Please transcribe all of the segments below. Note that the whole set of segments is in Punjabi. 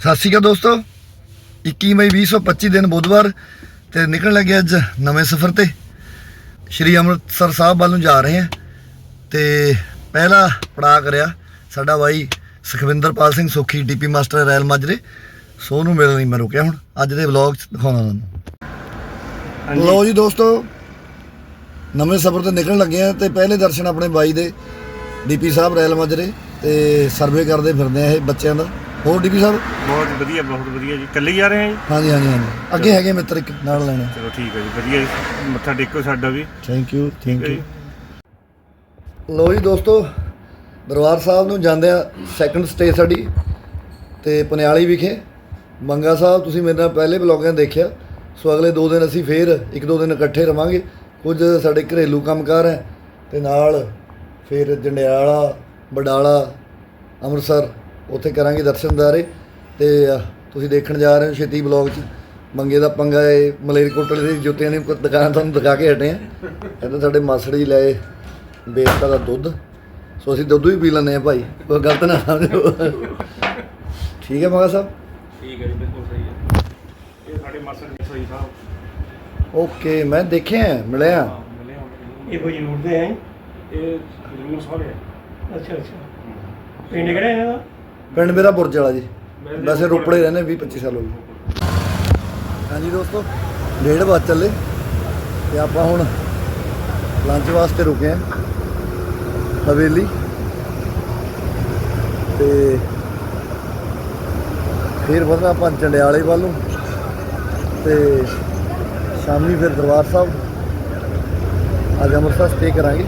ਸਤਿ ਸ਼੍ਰੀ ਅਕਾਲ ਦੋਸਤੋ। 21 ਮਈ 2025 ਦਿਨ ਬੁੱਧਵਾਰ ਤੇ ਨਿਕਲਣ ਲੱਗੇ ਅੱਜ ਨਵੇਂ ਸਫ਼ਰ ਤੇ। ਸ਼੍ਰੀ ਅੰਮ੍ਰਿਤਸਰ ਸਾਹਿਬ ਵੱਲ ਨੂੰ ਜਾ ਰਹੇ ਹਾਂ ਤੇ ਪਹਿਲਾ ਪੜਾਅ ਕਰਿਆ ਸਾਡਾ ਬਾਈ ਸੁਖਵਿੰਦਰਪਾਲ ਸਿੰਘ ਸੁਖੀ ਡੀਪੀ ਮਾਸਟਰ ਰੈਲ ਮਾਜਰੇ। ਸੋ ਉਹਨੂੰ ਮਿਲਣ ਲਈ ਮੈਂ ਰੁਕਿਆ ਹੁਣ। ਅੱਜ ਦੇ ਵਲੌਗ ਚ ਦਿਖਾਉਣਾ ਤੁਹਾਨੂੰ। ਲੋ ਜੀ ਦੋਸਤੋ ਨਵੇਂ ਸਫ਼ਰ ਤੇ ਨਿਕਲਣ ਲੱਗੇ ਆ ਤੇ ਪਹਿਲੇ ਦਰਸ਼ਨ ਆਪਣੇ ਬਾਈ ਦੇ ਡੀਪੀ ਸਾਹਿਬ ਰੈਲ ਮਾਜਰੇ ਤੇ ਸਰਵੇ ਕਰਦੇ ਫਿਰਦੇ ਆ ਇਹ ਬੱਚਿਆਂ ਦਾ। ਹੋਰ ਡੀਪੀ ਸਾਹਿਬ? ਬਹੁਤ ਵਧੀਆ ਬਹੁਤ ਵਧੀਆ ਜੀ। ਇਕੱਲੇ ਹੀ ਜਾ ਰਹੇ ਹਾਂ ਜੀ? ਹਾਂਜੀ ਹਾਂਜੀ ਹਾਂਜੀ। ਅੱਗੇ ਹੈਗੇ ਮਿੱਤਰ ਇੱਕ ਨਾਲ ਲੈਣੇ। ਚਲੋ ਠੀਕ ਹੈ ਜੀ ਵਧੀਆ ਜੀ। ਮੱਥਾ ਟੇਕੋ ਸਾਡਾ ਵੀ। ਥੈਂਕ ਯੂ ਥੈਂਕ ਯੂ ਲੋ ਜੀ। ਦੋਸਤੋ ਦਰਬਾਰ ਸਾਹਿਬ ਨੂੰ ਜਾਂਦੇ ਆ ਸੈਕੰਡ ਸਟੇ ਸਾਡੀ ਤੇ ਪਨਿਆਲੀ ਵਿਖੇ। ਮੰਗਾ ਸਾਹਿਬ ਤੁਸੀਂ ਮੇਰੇ ਨਾਲ ਪਹਿਲੇ ਬਲੌਗਾਂ ਦੇਖਿਆ। ਸੋ ਅਗਲੇ 2 ਦਿਨ ਅਸੀਂ ਫੇਰ ਇੱਕ ਦੋ ਦਿਨ ਇਕੱਠੇ ਰਵਾਂਗੇ। ਕੁਝ ਸਾਡੇ ਘਰੇਲੂ ਕੰਮਕਾਰ ਹੈ ਤੇ ਨਾਲ ਫਿਰ ਜੰਡਿਆਲਾ ਬਡਾਲਾ ਅੰਮ੍ਰਿਤਸਰ ਉੱਥੇ ਕਰਾਂਗੇ ਦਰਸ਼ਨਦਾਰੇ ਤੇ ਤੁਸੀਂ ਦੇਖਣ ਜਾ ਰਹੇ ਹੋ ਛੇਤੀ ਬਲੌਗ 'ਚ। ਮੰਗੇ ਦਾ ਪੰਗਾ ਇਹ ਮਲੇਰਕੋਟਲੇ ਦੀ ਜੁੱਤੀਆਂ ਦੀ ਦੁਕਾਨ ਤੁਹਾਨੂੰ ਦਿਖਾ ਕੇ ਹਟੇ ਆ ਕਹਿੰਦੇ ਸਾਡੇ ਮਾਸੜ ਜੀ ਲਏ ਬੇਸਤਾ ਦਾ ਦੁੱਧ। ਸੋ ਅਸੀਂ ਦੁੱਧ ਵੀ ਪੀ ਲੈਂਦੇ ਆ ਭਾਈ। ਕੋਈ ਗਲਤ ਨਾ ਸਮਝੋ। ਠੀਕ ਹੈ ਮਗਾ ਸਾਹਿਬ? ਠੀਕ ਹੈ ਜੀ ਬਿਲਕੁਲ ਸਹੀ ਹੈ। ਇਹ ਸਾਡੇ ਮਾਸਟਰ ਜੀ ਸਹੀ ਸਾਹਿਬ। ਓਕੇ ਮੈਂ ਦੇਖਿਆ ਮਿਲਿਆ। ਇਹ ਕੋਈ ਜ਼ਰੂਰ ਦੇ ਹੈ? ਇਹ ਜਰੂਰ ਸਾਰੇ ਹੈ। ਅੱਛਾ ਅੱਛਾ। ਪਿੰਡ ਕਿਹੜਾ ਦਾ ਪਿੰਡ ਮੇਰਾ ਬੁਰਜ ਵਾਲਾ ਜੀ। ਵੈਸੇ ਰੋਪੜੇ ਰਹਿੰਦੇ 20 25 ਸਾਲ ਹੋ ਗਏ। ਹਾਂਜੀ ਦੋਸਤੋ ਡੇਢ ਵਜ ਚੱਲੇ ਤੇ ਆਪਾਂ ਹੁਣ ਲੰਚ ਵਾਸਤੇ ਰੁਕੇ ਆਂ ਹਵੇਲੀ। ਤੇ ਫਿਰ ਵਧਣਾ ਆਪਾਂ ਚੰਡਿਆਲੇ ਵੱਲ ਨੂੰ। ਤੇ ਸ਼ਾਮੀ ਫਿਰ ਦਰਬਾਰ ਸਾਹਿਬ। ਅੱਜ ਅੰਮ੍ਰਿਤਸਰ ਸਟੇ ਕਰਾਂਗੇ।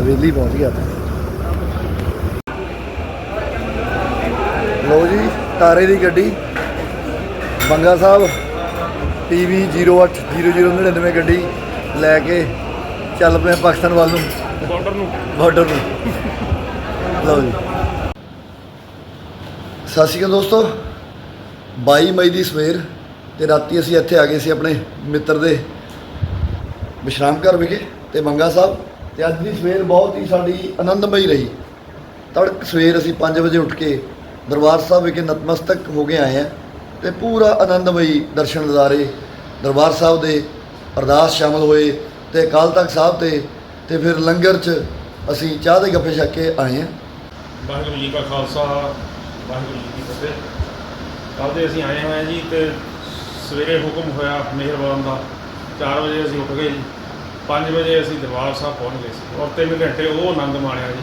ਹਵੇਲੀ ਪਹੁੰਚ ਗਿਆ ਆਪਾਂ। ਲਓ ਜੀ ਤਾਰੇ ਦੀ ਗੱਡੀ। ਬੰਗਾ ਸਾਹਿਬ PV 080099 ਗੱਡੀ ਲੈ ਕੇ ਚੱਲ ਪਏ ਪਾਕਿਸਤਾਨ ਵੱਲ ਨੂੰ। ਬਾਰਡਰ ਨੂੰ। ਬਾਰਡਰ ਨੂੰ। ਲਓ ਜੀ। ਸਤਿ ਸ਼੍ਰੀ ਅਕਾਲ ਦੋਸਤੋ। 22 ਮਈ ਦੀ ਸਵੇਰ ਤੇ ਰਾਤੀ ਅਸੀਂ ਇੱਥੇ ਆ ਗਏ ਸੀ ਆਪਣੇ ਮਿੱਤਰ ਦੇ ਵਿਸ਼ਰਾਮ ਘਰ ਵਿਖੇ ਤੇ ਮੰਗਾ ਸਾਹਿਬ ਤੇ ਅੱਜ ਦੀ ਸਵੇਰ ਬਹੁਤ ਹੀ ਸਾਡੀ ਆਨੰਦਮਈ ਰਹੀ। ਤੜਕ ਸਵੇਰ ਅਸੀਂ 5 ਵਜੇ ਉੱਠ ਕੇ ਦਰਬਾਰ ਸਾਹਿਬ ਵਿਖੇ ਨਤਮਸਤਕ ਹੋ ਕੇ ਆਏ ਹਾਂ ਤੇ ਪੂਰਾ ਆਨੰਦਮਈ ਦਰਸ਼ਨ ਨਜ਼ਾਰੇ ਦਰਬਾਰ ਸਾਹਿਬ ਦੇ ਅਰਦਾਸ ਸ਼ਾਮਲ ਹੋਏ ਤੇ ਅਕਾਲ ਤਖਤ ਸਾਹਿਬ ਤੇ ਤੇ ਫਿਰ ਲੰਗਰ 'ਚ ਅਸੀਂ ਚਾਹ ਦੇ ਗੱਫੇ ਛੱਕ ਕੇ ਆਏ ਹਾਂ। ਵਾਹਿਗੁਰੂ ਜੀ ਕਾ ਖਾਲਸਾ, ਵਾਹਿਗੁਰੂ ਜੀ ਕੀ ਫਤਿਹ। ਕੱਲ੍ਹ ਦੇ ਅਸੀਂ ਆਏ ਹੋਏ ਹਾਂ ਜੀ ਤੇ ਸਵੇਰੇ ਹੁਕਮ ਹੋਇਆ ਮਿਹਰਬਾਨ ਦਾ। 4 ਵਜੇ ਅਸੀਂ ਉੱਠ ਗਏ ਜੀ। 5 ਵਜੇ ਅਸੀਂ ਦਰਬਾਰ ਸਾਹਿਬ ਪਹੁੰਚ ਗਏ ਸੀ। ਔਰ 3 ਘੰਟੇ ਉਹ ਆਨੰਦ ਮਾਣਿਆ ਜੀ।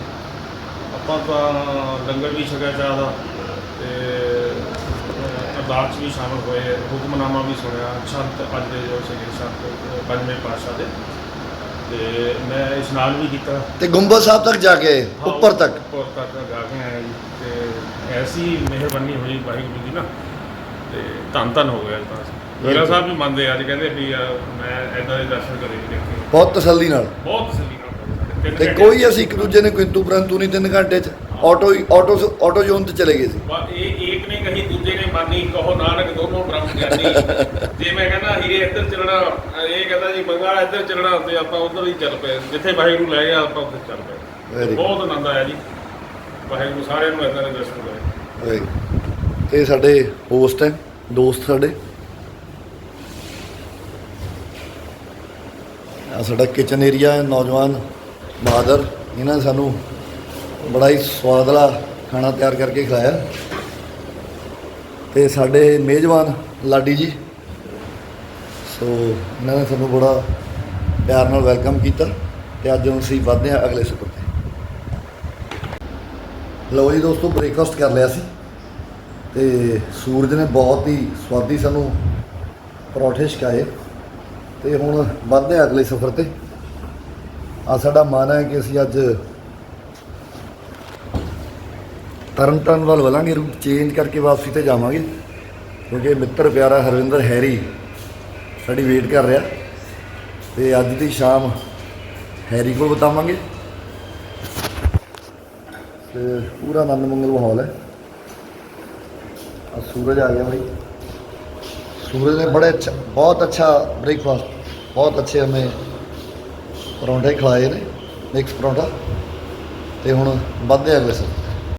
ਆਪਾਂ ਤਾਂ ਲੰਗਰ ਵੀ ਛਕਿਆ ਚਾਹ ਦਾ। ਤੇ ਅਰਦਾਸ ਵੀ ਸ਼ਾਮਲ ਹੋਏ ਹੁਕਮਨਾਮਾ ਵੀ ਸੁਣਿਆ ਛੰਤ ਅੱਜ ਦੇ ਜੋ ਸੀਗੇ ਅਹ, ਪੰਜਵੇਂ ਪਾਤਸ਼ਾਹ ਦੇ। ਤੇ ਮੈਂ ਇਸ਼ਨਾਨ ਵੀ ਕੀਤਾ। ਤੇ ਗੁੰਬਦ ਸਾਹਿਬ ਤੱਕ ਜਾ ਕੇ ਉੱਪਰ ਤੱਕ? ਉੱਪਰ ਤੱਕ ਜਾ ਕੇ ਆਏ ਜੀ। ਤੇ ਐਸੀ ਮਿਹਰਬਾਨੀ ਹੋਈ ਵਾਹਿਗੁਰੂ ਦੀ ਨਾ। ਤੇ ਧੰਨ ਧੰਨ ਹੋ ਗਿਆ ਤਾਂ। ਮੇਰਾ ਸਾਹਿਬ ਵੀ ਮੰਨਦੇ ਅੱਜ ਕਹਿੰਦੇ ਵੀ ਮੈਂ ਐਦਾਂ ਦੇ ਦਰਸ਼ਨ ਕਰੇ ਦੇਖੇ। ਬਹੁਤ ਤਸੱਲੀ ਨਾਲ। ਬਹੁਤ ਤਸੱਲੀ ਨਾਲ। ਤੇ ਕੋਈ ਅਸੀਂ ਇੱਕ ਦੂਜੇ ਨੇ ਕਿੰਤੂ ਪਰੰਤੂ ਨਹੀਂ ਤਿੰਨ ਘੰਟੇ 'ਚ। ਆਟੋ ਹੀ ਆਟੋ ਆਟੋ ਜ਼ੋਨ ਤੇ ਚਲੇ ਗਏ ਸੀ। ਬਾ- ਇਹ ਏਕ ਨੇ ਕਹੀ ਦੂਜੇ ਨੇ ਮੰਨੀ ਕਹੋ ਨਾਨਕ ਦੋਨੋਂ ਬ੍ਰਹਮ ਗਿਆਨੀ ਜੇ ਮੈਂ ਕਹਿੰਦਾ ਹੀਰੇ ਇੱਧਰ ਚੱਲਣਾ ਇਹ ਕਹਿੰਦਾ ਜੀ ਬੰਗਾ ਇੱਧਰ ਚੱਲਣਾ ਤੇ ਆਪਾਂ ਉਧਰ ਹੀ ਚੱਲ ਪਏ। ਜਿੱਥੇ ਵਾਹਿਗੁਰੂ ਲੈ ਗਿਆ ਆਪਾਂ ਉੱਥੇ ਚੱਲ ਪਏ. ਬਹੁਤ ਆਨੰਦ ਆਇਆ ਜੀ। ਵਾਹਿਗੁਰੂ ਸਾਰਿਆਂ ਨੂੰ ਇਦਾਂ ਦੇ ਦਰਸ਼ਨ ਕਰੇ. ਇਹ ਸਾਡੇ ਹੋਸਟ ਹੈ ਦੋਸਤ ਸਾਡੇ। ਆ ਸਾਡਾ ਕਿਚਨ ਏਰੀਆ ਨੌਜਵਾਨ ਬਹਾਦਰ ਇਹਨਾਂ ਸਾਨੂੰ ਬੜਾ ਹੀ ਸਵਾਦਲਾ ਖਾਣਾ ਤਿਆਰ ਕਰਕੇ ਖਿਲਾਇਆ। ਤੇ ਸਾਡੇ ਮੇਜ਼ਬਾਨ ਲਾਡੀ ਜੀ, ਸੋ ਇਹਨਾਂ ਨੇ ਸਾਨੂੰ ਬੜਾ ਪਿਆਰ ਨਾਲ ਵੈਲਕਮ ਕੀਤਾ ਤੇ ਅੱਜ ਹੁਣ ਅਸੀਂ ਵਧਦੇ ਹਾਂ ਅਗਲੇ ਸਫ਼ਰ ਤੇ। ਲਓ ਜੀ ਦੋਸਤੋ ਬ੍ਰੇਕਫਾਸਟ ਕਰ ਲਿਆ ਸੀ ਤੇ ਸੂਰਜ ਨੇ ਬਹੁਤ ਹੀ ਸਵਾਦੀ ਸਾਨੂੰ ਪਰੌਠੇ ਛਕਾਏ ਤੇ ਹੁਣ ਵੱਧਦੇ ਹਾਂ ਅਗਲੇ ਸਫ਼ਰ ਤੇ। ਆ ਸਾਡਾ ਮਨ ਹੈ ਕਿ ਅਸੀਂ ਅੱਜ ਤਰਨ ਤਰਨ ਵੱਲ ਵਲਾਂਗੇ ਰੂਟ ਚੇਂਜ ਕਰਕੇ ਵਾਪਸੀ ਤੇ ਜਾਵਾਂਗੇ। ਕਿਉਂਕਿ ਮਿੱਤਰ ਪਿਆਰਾ ਹਰਵਿੰਦਰ ਹੈਰੀ ਸਾਡੀ ਵੇਟ ਕਰ ਰਿਹਾ। ਤੇ ਅੱਜ ਦੀ ਸ਼ਾਮ ਹੈਰੀ ਕੋਲ ਬਤਾਵਾਂਗੇ। ਤੇ ਪੂਰਾ ਨੰਦ ਮੰਗਲ ਮਾਹੌਲ ਹੈ। ਆ ਸੂਰਜ ਆ ਗਿਆ ਭਾਈ ਸੂਰਜ ਨੇ ਬੜੇ ਅੱਛਾ, ਬਹੁਤ ਅੱਛਾ ਬ੍ਰੇਕਫਾਸਟ ਬਹੁਤ ਅੱਛੇ ਹਮੇ ਪਰੌਂਠੇ ਖਿਲਾਏ ਨੇ ਮਿਕਸ ਪਰੌਂਠਾ। ਤੇ ਹੁਣ ਵੱਧਦੇ ਆ ਅਗਲੇ ਸਰ